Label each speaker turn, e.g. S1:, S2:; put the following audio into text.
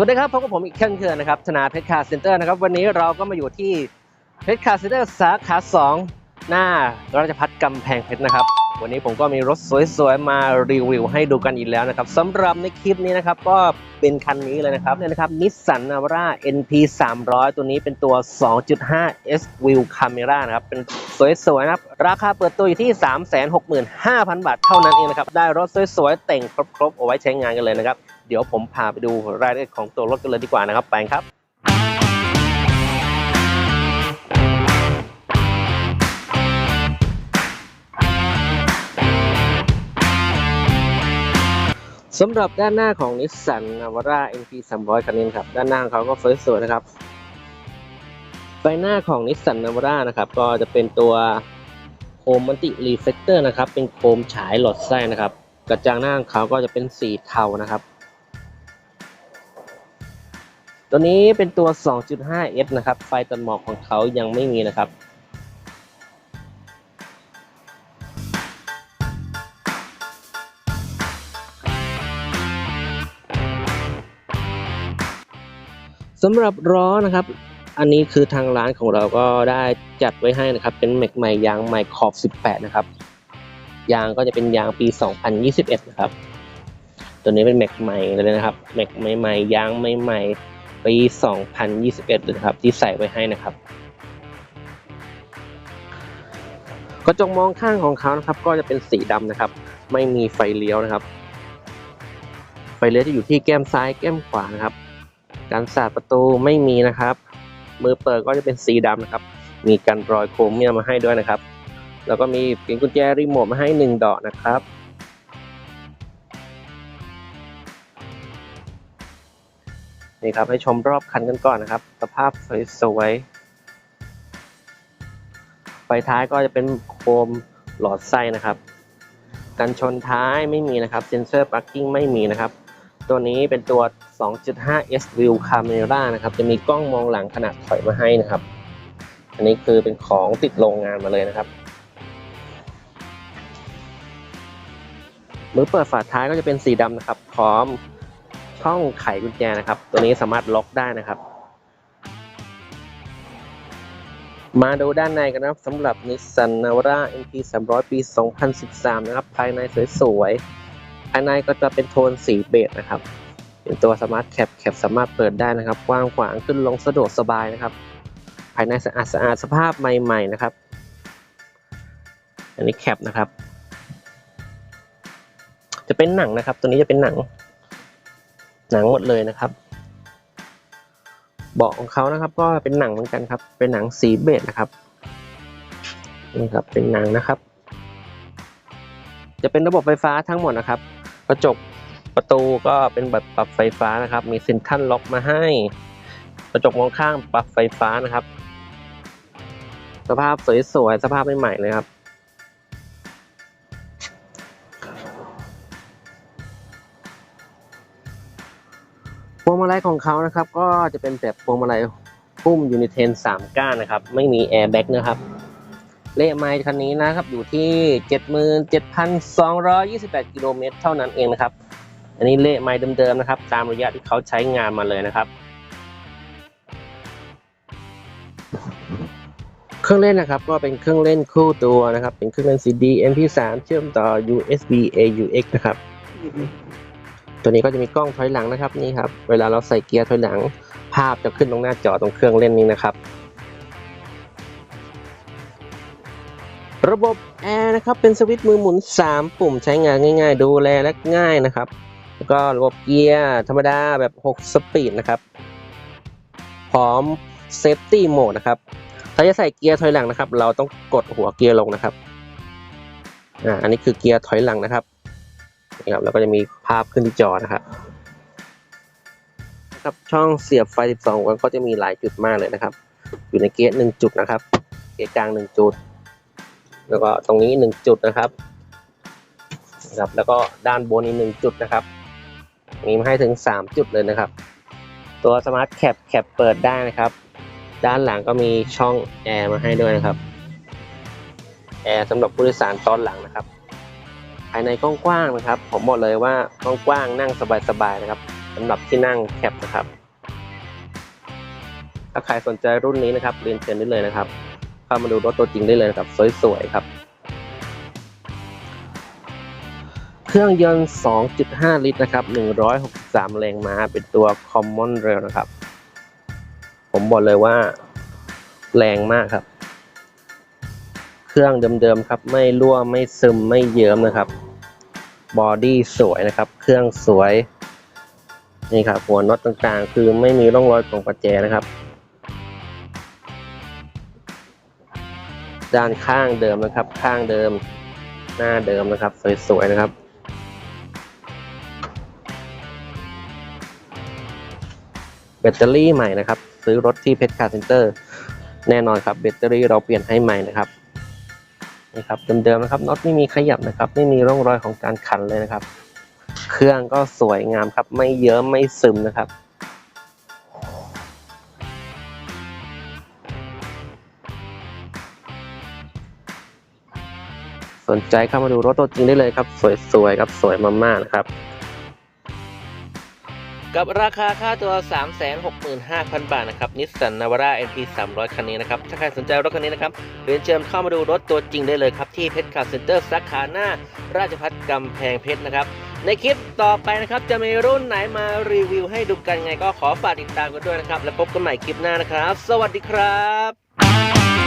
S1: วัสดีครับพบกับผมอีกเช่นเคยนะครับธนาเพชรคาร์เซ็นเตอร์นะครับวันนี้เราก็มาอยู่ที่เพชรคาร์เซ็นเตอร์สาขา 2 หน้าราชพัฒกำแพงเพชรนะครับ วันนี้ผมก็มีรถสวยๆมารีวิวให้ดูกันอีกแล้วนะครับสำหรับในคลิปนี้นะครับก็เป็นคันนี้เลยนะครับเนี่ยนะครับนิสสันนาวร่า NP 300 ตัวนี้เป็นตัว 2.5 S View Camera นะครับ เป็นสวยๆนะครับ ราคาเปิดตัวอยู่ที่ 365,000 บาทเท่านั้นเองนะครับ ได้รถสวยๆ แต่งครบๆ เอาไว้ใช้งานกันเลยนะครับ เดี๋ยวผมพาไปดูรายละเอียดของตัวรถกันเลยดีกว่านะครับ ไปครับ สำหรับด้านหน้าของ Nissan Navara NP 300คันนี้ครับ ด้านหน้าของเขาก็สวยๆนะครับ ไฟหน้าของ Nissan Navara นะครับ ก็จะเป็นตัวโคมมัลติรีเฟกเตอร์นะครับ เป็นโคมฉายหลอดไส้นะครับ กระจังหน้าของเขาก็จะเป็นสีเทานะครับ ตัวนี้เป็นตัว 2.5S นะครับ ไฟตัดหมอกของเขายังไม่มีนะครับ สำหรับล้อนะครับ อันนี้คือทางร้านของเราก็ได้จัดไว้ให้นะครับ เป็นแม็กใหม่ยางใหม่ขอบ 18 นะครับ ยางก็จะเป็นยางปี 2021 นะครับ ตัวนี้เป็นแม็กใหม่เลยนะครับ แม็กใหม่ๆยางใหม่ๆปี 2021เลยนะครับ ที่ใส่ไว้ให้นะครับกระจกมองข้างของเขานะครับ ก็จะเป็นสีดำนะครับ ไม่มีไฟเลี้ยวนะครับ ไฟเลี้ยวจะอยู่ที่แก้มซ้ายแก้มขวานะครับ การสาดประตูไม่มีนะครับ มือเปิดก็จะเป็นสีดำนะครับ มีการรอยโครเมียมาให้ด้วยนะครับ แล้วก็มีเปินกุญแจรีโมทมาให้หนึ่งดอกนะครับนี่ครับให้ชมรอบคันกันก่อนนะครับ สภาพสวยๆไฟท้ายก็จะเป็นโคมหลอดไส้นะครับ กันชนท้ายไม่มีนะครับ เซ็นเซอร์ปาร์กิ้งไม่มีนะครับ ตัวนี้เป็นตัว 2.5 S View Camera นะครับ จะมีกล้องมองหลังขนาดถอยมาให้นะครับ อันนี้คือเป็นของติดโรงงานมาเลยนะครับ มือเปิดฝาท้ายก็จะเป็นสีดำนะครับ พร้อมช่องไขกุญแจนะครับ ตัวนี้สามารถล็อกได้นะครับ มาดูด้านในกันนะครับสำหรับ Nissan Navara NP 300 ปี 2013 นะครับ ภายในสวยๆ ภายในก็จะเป็นโทนสีเบจนะครับ เป็นตัวสมาร์ทแคปแคปสามารถเปิดได้นะครับกว้างขวางขึ้นลงสะดวกสบายนะครับ ภายในสะอาดสะอาดสภาพใหม่ๆนะครับ อันนี้แคปนะครับ จะเป็นหนังนะครับ ตัวนี้จะเป็นหนัง หนังหมดเลยนะครับเบาะของเขานะครับ ก็เป็นหนังเหมือนกันครับ เป็นหนังสีเบจนะครับนี่ครับเป็นหนังนะครับ จะเป็นระบบไฟฟ้าทั้งหมดนะครับ กระจกประตูก็เป็นแบบปรับไฟฟ้านะครับ มีเซ็นทรัลล็อกมาให้ กระจกมองข้างปรับไฟฟ้านะครับ สภาพสวยๆสภาพใหม่ๆเลยครับพวงมาลัยของเขานะครับ ก็จะเป็นแบบพวงมาลัยพุ่มยูนิเทน3ก้านนะครับ ไม่มีแอร์แบ็กนะครับ เลขไมล์คันนี้นะครับอยู่ที่ 77,228 กิโลเมตรเท่านั้นเองนะครับ อันนี้เลขไมล์เดิมๆนะครับ ตามระยะที่เขาใช้งานมาเลยนะครับ เครื่องเล่นนะครับก็เป็นเครื่องเล่นคู่ตัวนะครับ เป็นเครื่องเล่น CD MP3 เชื่อมต่อ USB AUX นะครับ ตัวนี้ก็จะมีกล้องถอยหลังนะครับนี่ครับ เวลาเราใส่เกียร์ถอยหลัง ภาพจะขึ้นตรงหน้าจอตรงเครื่องเล่นนี้นะครับ ระบบแอร์นะครับเป็นสวิตช์มือหมุน 3 ปุ่มใช้งานง่าย ๆ ดูแลและง่ายนะครับ แล้วก็ระบบเกียร์ธรรมดาแบบ 6 สปีดนะครับ พร้อมเซฟตี้โหมดนะครับถ้าจะใส่เกียร์ถอยหลังนะครับ เราต้องกดหัวเกียร์ลงนะครับอ่าอันนี้คือเกียร์ถอยหลังนะครับนี่ครับแล้วก็จะมีภาพขึ้นที่จอนะครับนะครับช่องเสียบไฟ 12 วัตต์ก็จะมีหลายจุดมากเลยนะครับ อยู่ในเกียร์หนึ่งจุดนะครับ เกียร์กลางหนึ่งจุด แล้วก็ตรงนี้หนึ่งจุดนะครับนะครับแล้วก็ด้านบนอีกหนึ่งจุดนะครับ มีมาให้ถึงสามจุดเลยนะครับ ตัวสมาร์ทแคปแคปเปิดได้นะครับ ด้านหลังก็มีช่องแอร์มาให้ด้วยนะครับแอร์สำหรับผู้โดยสารตอนหลังนะครับ ภายในกว้างๆนะครับ ผมบอกเลยว่ากว้างๆนั่งสบายๆนะครับสำหรับที่นั่งแคปนะครับ ถ้าใครสนใจรุ่นนี้นะครับเรียนเชิญได้เลยนะครับ เข้ามาดูรถตัวจริงได้เลยนะครับ สวยๆครับ เครื่องยนต์ 2.5 ลิตรนะครับ 163 แรงม้า เป็นตัว Common Rail นะครับ ผมบอกเลยว่า แรงมากครับ เครื่องเดิมๆครับ ไม่รั่ว ไม่ซึม ไม่เยิ้มนะครับ บอดี้สวยนะครับ เครื่องสวยนี่ครับหัวน็อตต่างๆ คือไม่มีร่องรอยของประแจนะครับ ด้านข้างเดิมนะครับ ข้างเดิม หน้าเดิมนะครับ สวยๆนะครับ แบตเตอรี่ใหม่นะครับ ซื้อรถที่เพชรคาร์เซ็นเตอร์ แน่นอนครับแบตเตอรี่เราเปลี่ยนให้ใหม่นะครับนี่ครับเดิมๆนะครับน็อตไม่มีขยับนะครับ ไม่มีร่องรอยของการขันเลยนะครับ เครื่องก็สวยงามครับ ไม่เยิ้มไม่ซึมนะครับ สนใจเข้ามาดูรถตัวจริงได้เลยครับ สวยๆครับสวยมากๆนะครับ กับราคาค่าตัว 365,000 บาทนะครับนิสสันนาวาร่า NP 300 คันนี้นะครับ ถ้าใครสนใจรถคันนี้นะครับเรียนเชิญเข้ามาดูรถตัวจริงได้เลยครับ ที่เพชรคาร์เซ็นเตอร์สาขาหน้า ราชพัฒกำแพงเพชรนะครับในคลิปต่อไปนะครับ จะมีรุ่นไหนมารีวิวให้ดูกันไงก็ขอฝากติดตามกันด้วยนะครับ แล้วพบกันใหม่คลิปหน้านะครับ สวัสดีครับ